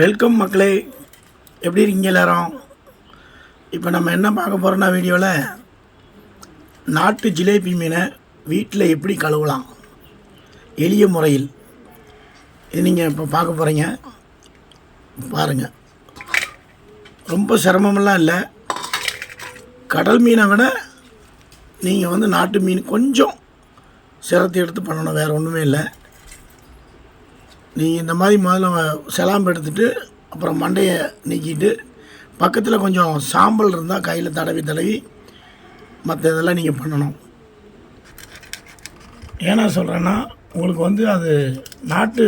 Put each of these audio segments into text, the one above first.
Welcome மக்களே. எப்படி இருக்கீங்க எல்லாரும்? இப்போ நம்ம என்ன பார்க்க போகிறோம்னா வீடியோவில் நாட்டு ஜிலேபி மீனை வீட்டில் எப்படி கழுவலாம்? எளிய முறையில். இது நீங்கள் இப்போ பார்க்க போகிறீங்க பாருங்கள் ரொம்ப சிரமமெல்லாம் இல்லை. கடல் மீனை விட நீங்கள் வந்து நாட்டு மீன் கொஞ்சம் சிரத்தை எடுத்து பண்ணணும் வேறு ஒன்றுமே இல்லை. நீங்கள் இந்த மாதிரி முதல்ல செலாம்பு எடுத்துட்டு அப்புறம் மண்டையை நீக்கிட்டு பக்கத்தில் கொஞ்சம் சாம்பல் இருந்தால் கையில் தடவி தடவி மற்ற இதெல்லாம் நீங்கள் பண்ணணும் ஏன்னா சொல்கிறேன்னா உங்களுக்கு வந்து அது நாட்டு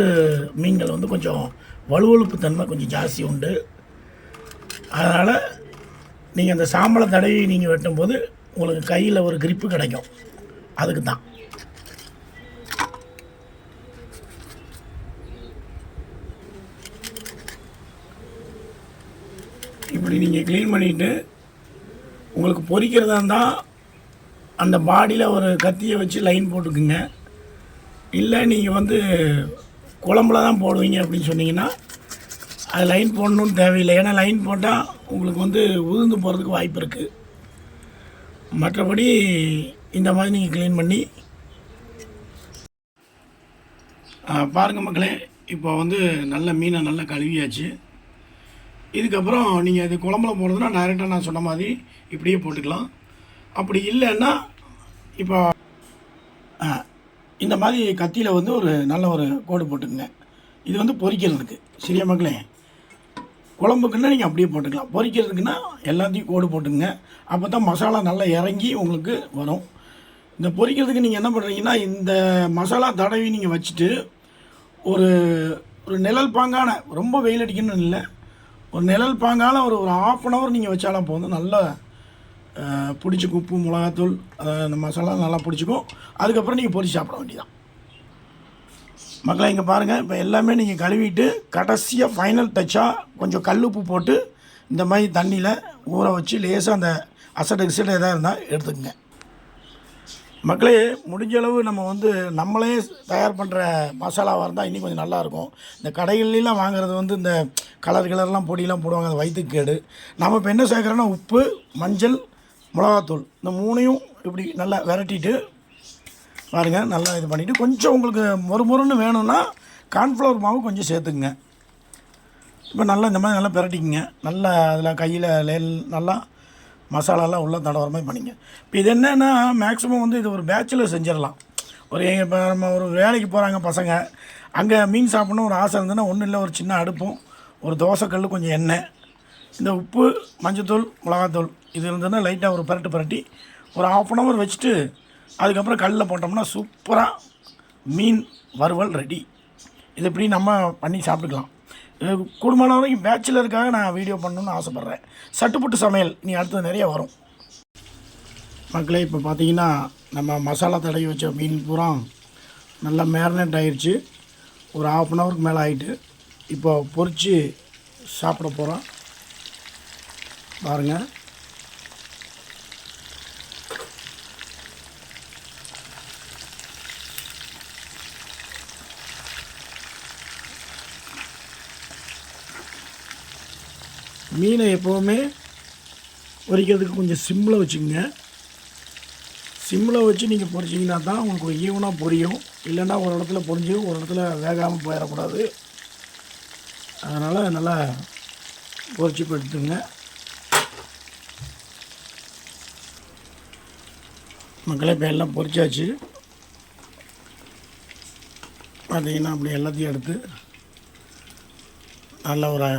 மீன்கள் வந்து கொஞ்சம் வலுவழுப்பு தன்மை கொஞ்சம் ஜாஸ்தி உண்டு. அதனால் நீங்கள் அந்த சாம்பலை தடவி நீங்கள் வெட்டும்போது உங்களுக்கு கையில் ஒரு கிரிப்பு கிடைக்கும். அதுக்கு தான் இப்படி நீங்கள் க்ளீன் பண்ணிவிட்டு உங்களுக்கு பொறிக்கிறதா இருந்தால் அந்த பாடியில் ஒரு கத்தியை வச்சு லைன் போட்டுக்குங்க. இல்லை நீங்கள் வந்து குழம்புல தான் போடுவீங்க அப்படின்னு சொன்னீங்கன்னா அது லைன் போடணும்னு தேவையில்லை. ஏன்னா லைன் போட்டால் உங்களுக்கு வந்து உதிர்ந்து போகிறதுக்கு வாய்ப்பு இருக்குது மற்றபடி இந்த மாதிரி நீங்கள் க்ளீன் பண்ணி பாருங்கள் மக்களே இப்போ வந்து நல்ல மீனை நல்லா கழுவியாச்சு. இதுக்கப்புறம் நீங்கள் இது குழம்புல போடுறதுனா டைரெக்டாக நான் சொன்ன மாதிரி இப்படியே போட்டுக்கலாம். அப்படி இல்லைன்னா இப்போ இந்த மாதிரி கத்தியில் வந்து ஒரு நல்ல ஒரு கோடு போட்டுக்குங்க. இது வந்து பொறிக்கிறதுக்கு சரியா மக்களே? குழம்புக்குன்னா நீங்கள் அப்படியே போட்டுக்கலாம். பொறிக்கிறதுக்குன்னா எல்லாத்தையும் கோடு போட்டுங்க அப்போ தான் மசாலா நல்லா இறங்கி உங்களுக்கு வரும். இந்த பொறிக்கிறதுக்கு நீங்கள் என்ன பண்ணுறீங்கன்னா இந்த மசாலா தடவி நீங்கள் வச்சுட்டு ஒரு ஒரு நிழல் பாங்கான ரொம்ப வெயில் அடிக்கணும்னு இல்லை ஒரு நிழல் பாங்கான ஒரு ஒரு ஆஃப் அன் ஹவர் நீங்கள் வச்சாலும் போதும். நல்லா பிடிச்சிக்கும் உப்பு மிளகாத்தூள் அந்த மசாலா நல்லா பிடிச்சிக்கும். அதுக்கப்புறம் நீங்கள் பொறிச்சு சாப்பிட வேண்டியதான் மக்களை இங்கே பாருங்கள் இப்போ எல்லாமே நீங்கள் கழுவிட்டு கடைசியாக ஃபைனல் டச்சாக கொஞ்சம் கல் உப்பு போட்டு இந்த மாதிரி தண்ணியில் ஊற வச்சு லேசாக அந்த அசடு கிசடு எதாக இருந்தால் எடுத்துக்கங்க. மக்களே முடிஞ்சளவு நம்ம வந்து நம்மளே தயார் பண்ணுற மசாலாவாக இருந்தால் இன்னும் கொஞ்சம் நல்லாயிருக்கும். இந்த கடைகள்லாம் வாங்குறது வந்து இந்த கலர் கலர்லாம் பொடியெலாம் போடுவாங்க அது வயிற்றுக்கு கேடு. நம்ம இப்போ என்ன சேர்க்குறோன்னா உப்பு மஞ்சள் மிளகாத்தூள். இந்த மூணையும் இப்படி நல்லா விரட்டிட்டு பாருங்கள் நல்லா இது பண்ணிவிட்டு கொஞ்சம் உங்களுக்கு மொறு மொறுன்னு வேணும்னா கார்ன்ஃப்ளவர் மாவு கொஞ்சம் சேர்த்துக்குங்க. இப்போ நல்லா இந்த மாதிரி நல்லா பிரட்டிக்குங்க நல்லா அதில் கையில் லேல் நல்லா மசாலாலாம் உள்ளே தடவர மாதிரி பண்ணிங்க. இப்போ இது என்னென்னா மேக்ஸிமம் வந்து இது ஒரு பேச்சுலர் செஞ்சிடலாம். ஒரு இப்போ நம்ம ஒரு வேலைக்கு போகிறாங்க பசங்க அங்கே மீன் சாப்பிட்ணும் ஒரு ஆசை இருந்ததுன்னா ஒன்றும் இல்லை ஒரு சின்ன அடுப்பும் ஒரு தோசைக்கல் கொஞ்சம் எண்ணெய் இந்த உப்பு மஞ்சத்தூள் மிளகாத்தூள் இது இருந்ததுன்னா லைட்டாக ஒரு பரட்டு பரட்டி ஒரு ஆஃப் அன் ஹவர் வச்சுட்டு அதுக்கப்புறம் கல்லில் போட்டோம்னா சூப்பராக மீன் வறுவல் ரெடி இது இப்படி நம்ம பண்ணி சாப்பிட்டுக்கலாம். கூடுமான வரைக்கும் பேச்சுலருக்காக நான் வீடியோ பண்ணணும்னு ஆசைப்பட்றேன். சட்டுப்புட்டு சமையல். நீ அடுத்தது நிறைய வரும். மக்களே இப்போ பார்த்தீங்கன்னா நம்ம மசாலா தடவி வச்ச மீன் பூரா நல்லா மேரினேட் ஆயிடுச்சு ஒரு ஆஃப் அன் ஹவருக்கு மேலே ஆகிட்டு இப்போ பொறிச்சு சாப்பிட போகிறோம் பாருங்கள் மீனை எப்போவுமே பொரிக்கிறதுக்கு கொஞ்சம் சிம்மில் வச்சுக்கோங்க. சிம்மில் வச்சு நீங்கள் பொறிச்சிங்கன்னா தான் உங்களுக்கு ஈவனாக பொரியும். இல்லைன்னா ஒரு இடத்துல பொரிஞ்சு ஒரு இடத்துல வேகாமல் போயிடக்கூடாது. அதனால் நல்லா பொறிச்சு இப்போ எடுத்துங்க. மக்களே இப்போ எல்லாம் பொரிச்சாச்சு பார்த்தீங்கன்னா அப்படி எல்லாத்தையும் எடுத்து நல்ல ஒரு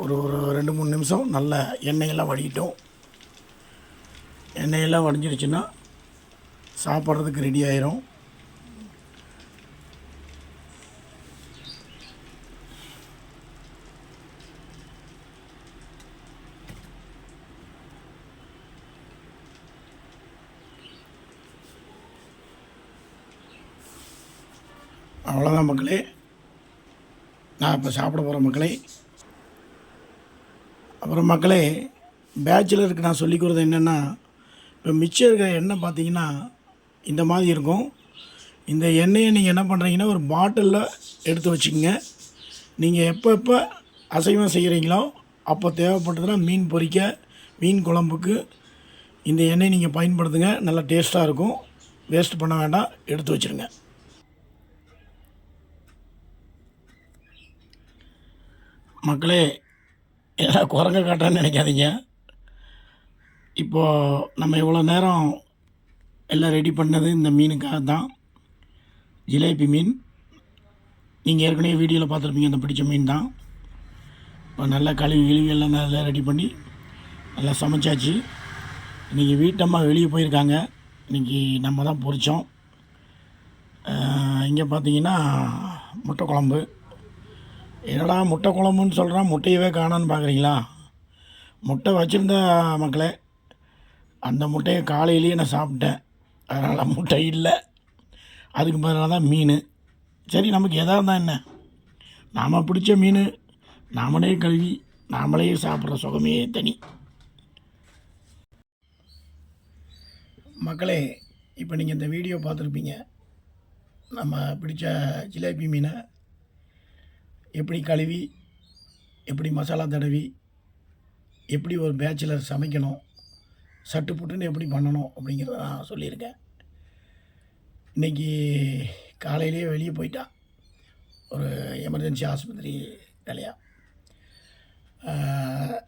ஒரு ஒரு ரெண்டு மூணு நிமிஷம் நல்ல எண்ணெயெல்லாம் வடிக்கிட்டோம். எண்ணெயெல்லாம் வடிஞ்சிருச்சுன்னா சாப்பிட்றதுக்கு ரெடி ஆயிரும். அவ்வளோதான் மக்களே. நான் இப்போ சாப்பிட போகிற மக்களே அப்புறம் மக்களே பேச்சுலருக்கு நான் சொல்லிக்கிறது என்னென்னா இப்போ மிச்சம் இருக்கிற எண்ணெய் பார்த்தீங்கன்னா இந்த மாதிரி இருக்கும். இந்த எண்ணெயை நீங்கள் என்ன பண்ணுறீங்கன்னா ஒரு பாட்டிலில் எடுத்து வச்சுக்கோங்க. நீங்கள் எப்போ எப்போ அசைவம் செய்கிறீங்களோ அப்போ தேவைப்பட்டதுன்னா மீன் பொரிக்க மீன் குழம்புக்கு இந்த எண்ணெய் நீங்கள் பயன்படுத்துங்க. நல்லா டேஸ்ட்டாக இருக்கும். வேஸ்ட் பண்ண வேண்டாம். எடுத்து வச்சுருங்க. மக்களே ஏன்னா குரங்கு காட்டுறேன்னு நினைக்காதீங்க. இப்போது நம்ம இவ்வளோ நேரம் எல்லாம் ரெடி பண்ணது இந்த மீனுக்காக தான். ஜிலேபி மீன். நீங்கள் ஏற்கனவே வீடியோவில் பார்த்துருப்பீங்க அந்த பிடிச்ச மீன் தான். இப்போ நல்லா கழுவி கிழுவி எல்லாம் நல்லா ரெடி பண்ணி நல்லா சமைச்சாச்சு. இன்றைக்கி வீட்டம்மா வெளியே போயிருக்காங்க. இன்றைக்கி நம்ம தான் பொரித்தோம் இங்கே பார்த்தீங்கன்னா முட்டை குழம்பு. என்னடா முட்டை குழம்புன்னு சொல்கிறான் முட்டையவே காணான்னு பார்க்குறீங்களா முட்டை வச்சுருந்த மக்களே அந்த முட்டையை காலையிலேயே நான் சாப்பிட்டேன். அதனால் முட்டை இல்லை. அதுக்கு பதிலாக தான் மீன். சரி நமக்கு எதாக இருந்தால் என்ன? நாம் பிடிச்ச மீன் நாமளே கழுவி நாமளே சாப்பிட்ற சுகமே தனி. மக்களே இப்போ நீங்கள் இந்த வீடியோ பார்த்துருப்பீங்க. நம்ம பிடிச்ச ஜிலேபி மீனை எப்படி கழுவி எப்படி மசாலா தடவி எப்படி ஒரு பேச்சுலர் சமைக்கணும் சட்டு புட்டுன்னு எப்படி பண்ணணும் அப்படிங்கிறத நான் சொல்லியிருக்கேன். இன்றைக்கி காலையிலேயே வெளியே போயிட்டான் ஒரு எமர்ஜென்சி ஆஸ்பத்திரி வேலையாக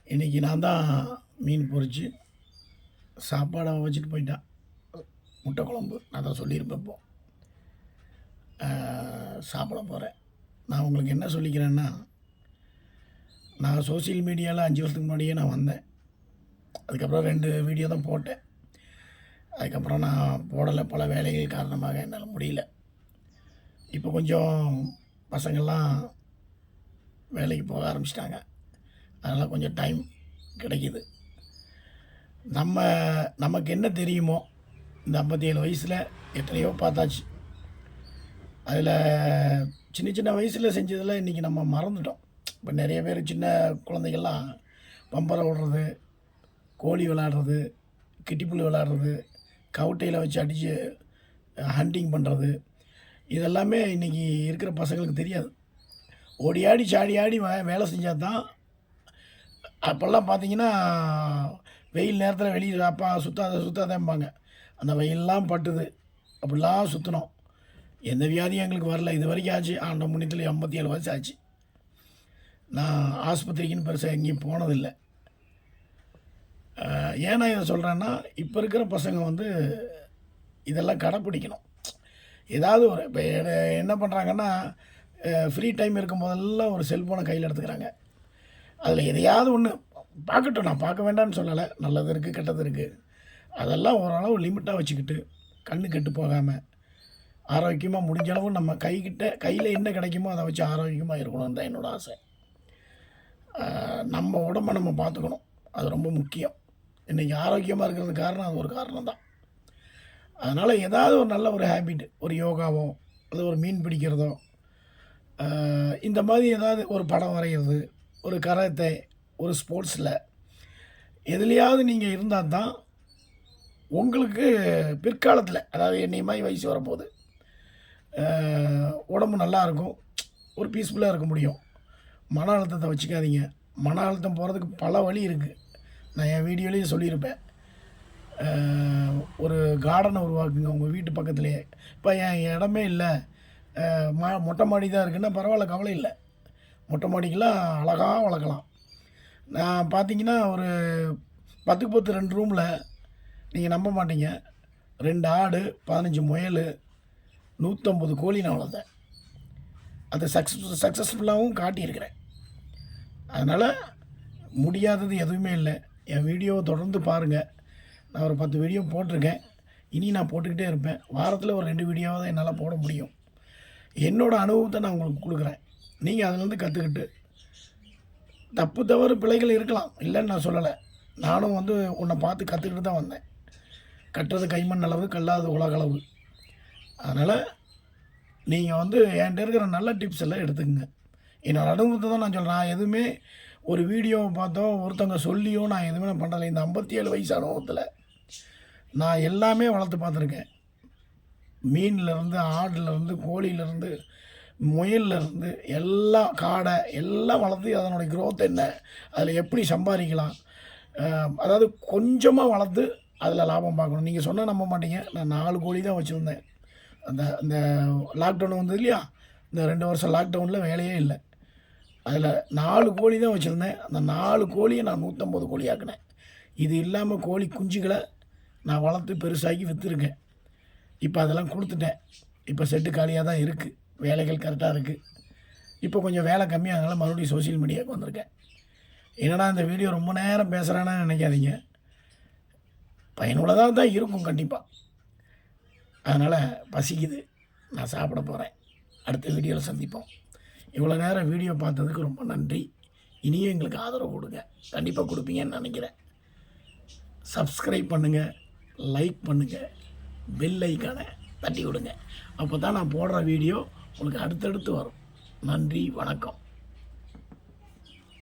இன்றைக்கி நான் தான் மீன் பொறிச்சு சாப்பாடை வச்சுட்டு போயிட்டான் முட்டை குழம்பு நான் தான் சொல்லியிருப்பேன் இப்போ. சாப்பிட போகிறேன் நான் உங்களுக்கு என்ன சொல்லிக்கிறேன்னா நான் சோஷியல் மீடியாவில் அஞ்சு வருஷத்துக்கு முன்னாடியே நான் வந்தேன். அதுக்கப்புறம் ரெண்டு வீடியோ தான் போட்டேன். அதுக்கப்புறம் நான் போடலை. பல வேலைகள் காரணமாக என்னால் முடியல. இப்போ கொஞ்சம் பசங்கள்லாம் வேலைக்கு போக ஆரம்பிச்சிட்டாங்க. அதனால் கொஞ்சம் டைம் கிடைக்கிது. நம்ம நமக்கு என்ன தெரியுமோ இந்த ஐம்பத்தி ஏழு வயசில் எத்தனையோ பார்த்தாச்சு. அதில் சின்ன சின்ன வயசில் செஞ்சதெல்லாம் இன்றைக்கி நம்ம மறந்துட்டோம். இப்போ நிறைய பேர் சின்ன குழந்தைகள்லாம் பம்பரை விடுறது கோழி விளாடுறது கிட்டிப்புல் விளாடுறது கவுட்டையில் வச்சு அடித்து ஹண்டிங் பண்ணுறது இதெல்லாமே இன்றைக்கி இருக்கிற பசங்களுக்கு தெரியாது. ஓடி ஆடி சாடி ஆடி வே- வேலை செஞ்சால் தான் அப்போல்லாம் பார்த்தீங்கன்னா வெயில் நேரத்தில் வெளியே அப்பா சுத்தாத சுத்தாதேம்பாங்க. அந்த வெயிலெலாம் பட்டுது. அப்படிலாம் சுற்றினோம் எந்த வியாதியும் எங்களுக்கு வரல. இது வரைக்கும் ஆச்சு. ஆண்ட முன்னத்தில் ஐம்பத்தி ஏழு வயசு ஆச்சு. நான் ஆஸ்பத்திரிக்குன்னு பெருசாக எங்கேயும் போனதில்லை. ஏன்னா இதை சொல்கிறேன்னா இப்போ இருக்கிற பசங்க வந்து இதெல்லாம் கடைப்பிடிக்கணும். ஏதாவது ஒரு இப்போ என்ன பண்ணுறாங்கன்னா ஃப்ரீ டைம் இருக்கும் போதெல்லாம் ஒரு செல்ஃபோனை கையில் எடுத்துக்கிறாங்க. அதில் எதையாவது ஒன்று பார்க்கட்டும். நான் பார்க்க வேண்டாம்னு சொல்லலை. நல்லது இருக்குது கெட்டது இருக்குது அதெல்லாம் ஓரளவு லிமிட்டாக வச்சுக்கிட்டு கண்ணு கெட்டு போகாமல் ஆரோக்கியமாக முடிஞ்ச அளவு நம்ம கைக்கிட்ட கையில் என்ன கிடைக்குமோ அதை வச்சு ஆரோக்கியமாக இருக்கணும்னு தான் என்னோட ஆசை. நம்ம உடம்ப நம்ம பார்த்துக்கணும். அது ரொம்ப முக்கியம். இன்றைக்கி ஆரோக்கியமாக இருக்கிறது காரணம் அது ஒரு காரணம் தான். அதனால் ஏதாவது ஒரு நல்ல ஒரு ஹேபிட் ஒரு யோகாவோ அது ஒரு மீன் பிடிக்கிறதோ இந்த மாதிரி ஏதாவது ஒரு படம் வரைகிறது ஒரு கராத்தே ஒரு ஸ்போர்ட்ஸில் எதுலேயாவது நீங்கள் இருந்தால் தான் உங்களுக்கு பிற்காலத்தில் அதாவது என்னை மாதிரி வயசு வரும்போது உடம்பு நல்லா இருக்கும் ஒரு பீஸ்ஃபுல்லாக இருக்க முடியும். மன அழுத்தத்தை வச்சுக்காதீங்க. மன அழுத்தம் போகிறதுக்கு பல வழி இருக்குது நான் என் வீடியோலேயும் சொல்லியிருப்பேன். ஒரு கார்டனை உருவாக்குங்க. உங்கள் வீட்டு பக்கத்துலேயே இப்போ என் இடமே இல்லை. மா மொட்டை மாடி தான் இருக்குன்னா பரவாயில்ல கவலை இல்லை. மொட்டை மாடிக்கெலாம் அழகாக வளர்க்கலாம். நான் பார்த்தீங்கன்னா ஒரு பத்துக்கு பத்து ரெண்டு ரூமில் நீங்கள் நம்ப மாட்டீங்க. ரெண்டு ஆடு பதினஞ்சு முயல் நூற்றம்பது கோழி நான் வளர்த்தேன் அதை சக்ஸஸ் சக்ஸஸ்ஃபுல்லாகவும் காட்டியிருக்கிறேன். அதனால் முடியாதது எதுவுமே இல்லை. என் வீடியோவை தொடர்ந்து பாருங்கள் நான் ஒரு பத்து வீடியோ போட்டிருக்கேன். இனி நான் போட்டுக்கிட்டே இருப்பேன். வாரத்தில் ஒரு ரெண்டு வீடியோவாக என்னால் போட முடியும். என்னோடய அனுபவத்தை நான் உங்களுக்கு கொடுக்குறேன். நீங்கள் அதுலேருந்து கற்றுக்கிட்டு தப்பு தவறு பிழைகள் இருக்கலாம். இல்லைன்னு நான் சொல்லலை. நானும் வந்து உன்னை பார்த்து கற்றுக்கிட்டு தான் வந்தேன். கட்டுறது கைமண் அளவு கல்லாதது உலகளவு. அதனால் நீங்கள் வந்து என்கிட்ட இருக்கிற நல்ல டிப்ஸ் எல்லாம் எடுத்துக்கங்க. என்னோடய அனுபவத்தை தான் நான் சொல்கிறேன் நான் எதுவுமே ஒரு வீடியோவை பார்த்தோ ஒருத்தவங்க சொல்லியோ நான் எதுவுமே நான் பண்ணலை. இந்த ஐம்பத்தி ஏழு வயசு அனுபவத்தில் நான் எல்லாமே வளர்த்து பார்த்துருக்கேன். மீன்லேருந்து ஆடுலேருந்து கோழியிலேருந்து முயல்ல இருந்து காடை எல்லாம் வளர்த்து அதனுடைய க்ரோத் என்ன அதில் எப்படி சம்பாதிக்கலாம் அதாவது கொஞ்சமாக வளர்த்து அதில் லாபம் பார்க்கணும். நீங்கள் சொன்னால் நம்ப மாட்டீங்க. நான் நாலு கோழி தான் வச்சுருந்தேன். அந்த அந்த லாக்டவுன் வந்தது இல்லையா? இந்த ரெண்டு வருஷம் லாக்டவுனில் வேலையே இல்லை. அதில் நாலு கோழி தான் வச்சுருந்தேன். அந்த நாலு கோழியை நான் நூற்றம்பது கோழி ஆக்கினேன். இது இல்லாமல் கோழி குஞ்சுகளை நான் வளர்த்து பெருசாக்கி விற்றுருக்கேன் இப்போ அதெல்லாம் கொடுத்துட்டேன். இப்போ செட்டு காலியாக தான் இருக்குது வேலைகள் கரெக்டாக இருக்குது இப்போ கொஞ்சம் வேலை கம்மியாகனால மறுபடியும் சோஷியல் மீடியாவுக்கு வந்திருக்கேன். என்னடா இந்த வீடியோ ரொம்ப நேரம் பேசுகிறேன்னு நினைக்காதீங்க. பயனுள்ளதாக தான் இருக்கும் கண்டிப்பாக அதனால் பசிக்குது. நான் சாப்பிட போகிறேன் அடுத்த வீடியோவில் சந்திப்போம். இவ்வளோ நேரம் வீடியோ பார்த்ததுக்கு ரொம்ப நன்றி. இனியும் எங்களுக்கு ஆதரவு கொடுங்க. கண்டிப்பாக கொடுப்பீங்கன்னு நினைக்கிறேன். சப்ஸ்கிரைப் பண்ணுங்கள் லைக் பண்ணுங்கள் பெல் ஐக்கானை தட்டி விடுங்க. அப்போ தான் நான் போடுற வீடியோ உங்களுக்கு அடுத்தடுத்து வரும். நன்றி. வணக்கம்.